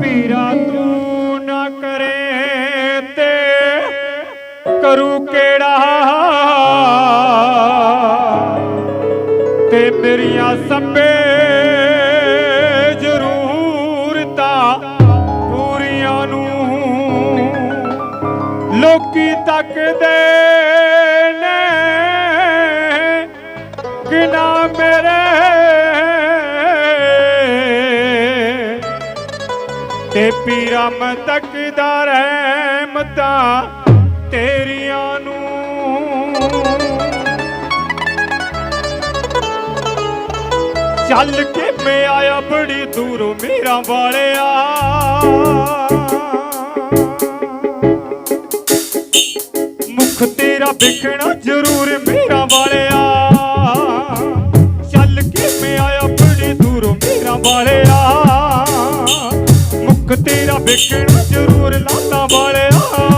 ਪੀਰਾ ਤੂੰ ਨਾ ਕਰੇ ਤੇ ਕਰੂ ਕਿਹੜਾ? ਤੇ ਮੇਰੀਆਂ ਸਭੇ ਜ਼ਰੂਰਤਾਂ ਪੂਰੀਆਂ ਨੂੰ ਲੋਕੀ ਤੱਕਦੇ ਨੇ। ਗਿਨਾ ਮੇਰੇ ਤੇ ਪੀਰਾ ਮੈਂ ਤੱਕਦਾ ਰਹਿਮਤਾਂ ਤੇਰੀਆਂ ਨੂੰ। ਚੱਲ ਕੇ ਮੈਂ ਆਇਆ ਬੜੀ ਦੂਰੋਂ ਮੇਰਾ ਵਾਲਿਆ। ਮੁਖ ਤੇਰਾ ਵਿਖਣਾ ਜ਼ਰੂਰ ਮੇਰਾ ਮੁਖ ਤੇਰਾ ਵਿਖਣਾ ਜ਼ਰੂਰ ਲਾਲਾ ਵਾਲਿਆ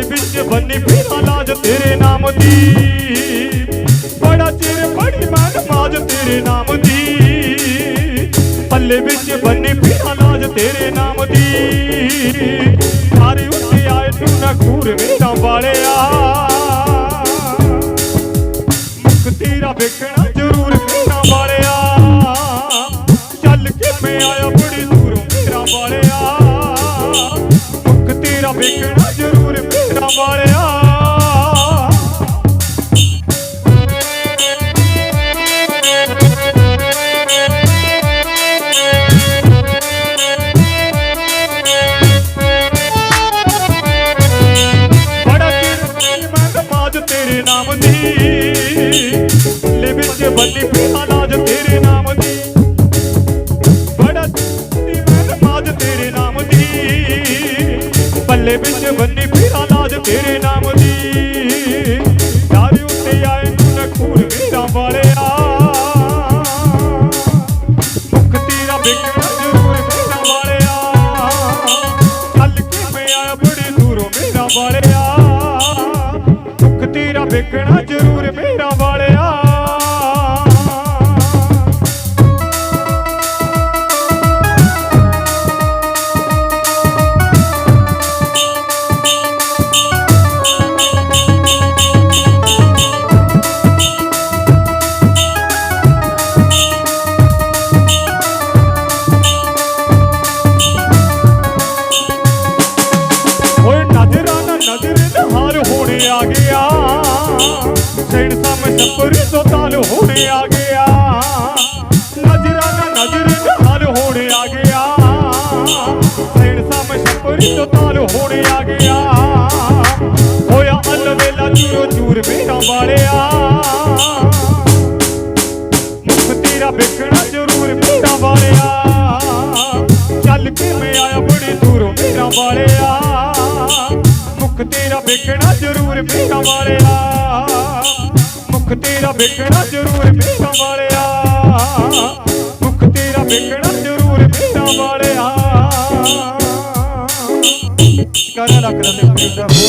ਪੱਲੇ ਵਿੱਚ ਬੰਨੀ ਫਿਰਾਂ ਲਾਜ ਤੇਰੇ ਨਾਮ ਦੀ। ਬੜਾ ਚਿਰ ਬੜੀ ਮਨ ਮਾਜ ਤੇਰੇ ਨਾਮ ਦੀ। ਪੱਲੇ ਵਿੱਚ ਬੰਨੀ ਫਿਰਾਂ ਲਾਜ ਤੇਰੇ ਨਾਮ ਦੀ। ਸਾਰੇ ਉੱਤੇ ਆਏ ਤੂੰ ਨਾ ਖੂਰ ਮੇਰਾ ਵਾਲਿਆ। ਮੁਖ ਤੇਰਾ ਵੇਖਣਾ ਜ਼ਰੂਰ ਮੇਰਾ ਵਾਲਿਆ। ਚੱਲ ਕੇ ਮੈਂ ਆਇਆ ਲੈ ਵਿੱਚ ਬੰਨੀ ਲਾਜ ਤੇਰੇ ਨਾਮ ਦੀ। ਬੜਾ ਮੈਂ ਨਮਾਜ਼ ਤੇਰੇ ਨਾਮ ਦੀ। ਪੱਲੇ ਵਿੱਚ ਬੰਨੀ ਪਿਆ ਲਾਜ ਤੇਰੇ ਨਾਮ ਦੀ। ਯਾਰ ਉੱਤੇ ਆਏ ਨੂੰ ਨਖੂਰ ਮੇਰਾ ਵਾਲਿਆ। ਮੁਖ ਤੇਰਾ ਵੇਖਣਾ ਜ਼ਰੂਰ ਮੇਰਾ ਵਾਲਿਆ। ਚੱਲ ਕੇ ਮੈਂ ਬੜੇ ਦੂਰੋਂ ਮੇਰਾ ਵਾਲਿਆ। ਮੁਖ ਤੇਰਾ ਵੇਖਣਾ ਜ਼ਰੂਰ ਆ ਗਿਆ। ਸੈਣ ਸਾਹਮਣੇ ਸਪਰੀ ਤੋਂ ਤਾਲ ਹੋਣੇ ਆ ਗਿਆ। ਨਜ਼ਰਾਂ ਨਾ ਨਜ਼ਰ ਨਹਾਰ ਹੋਣ ਆ ਗਿਆ। ਸੈਣ ਸਾਹਮਣੇ ਸਪਰੀ ਤੋਂ ਤਾਲ ਹੋਣੇ ਆ ਗਿਆ। ਹੋਇਆ ਅੱਲ ਵੇਲਾ ਚੂਰੋ ਚੂਰ ਮੇਰਾ ਵਾਲਿਆ। ਮੁਖ ਤੇਰਾ ਵੇਖਣਾ ਜ਼ਰੂਰ ਮੇਰਾ ਵਾਲਿਆ। ਵੇਖਣਾ ਜ਼ਰੂਰ ਮੇਰਾ ਵਾਲਿਆ। ਮੁਖ ਤੇਰਾ ਵੇਖਣਾ ਜ਼ਰੂਰ ਮੇਰਾ ਵਾਲਿਆ। ਮੁਖ ਤੇਰਾ ਵੇਖਣਾ ਜ਼ਰੂਰ ਮੇਰਾ ਵਾਲਿਆ। ਕਾਰਾ ਲੱਖ ਦਾ ਤੇ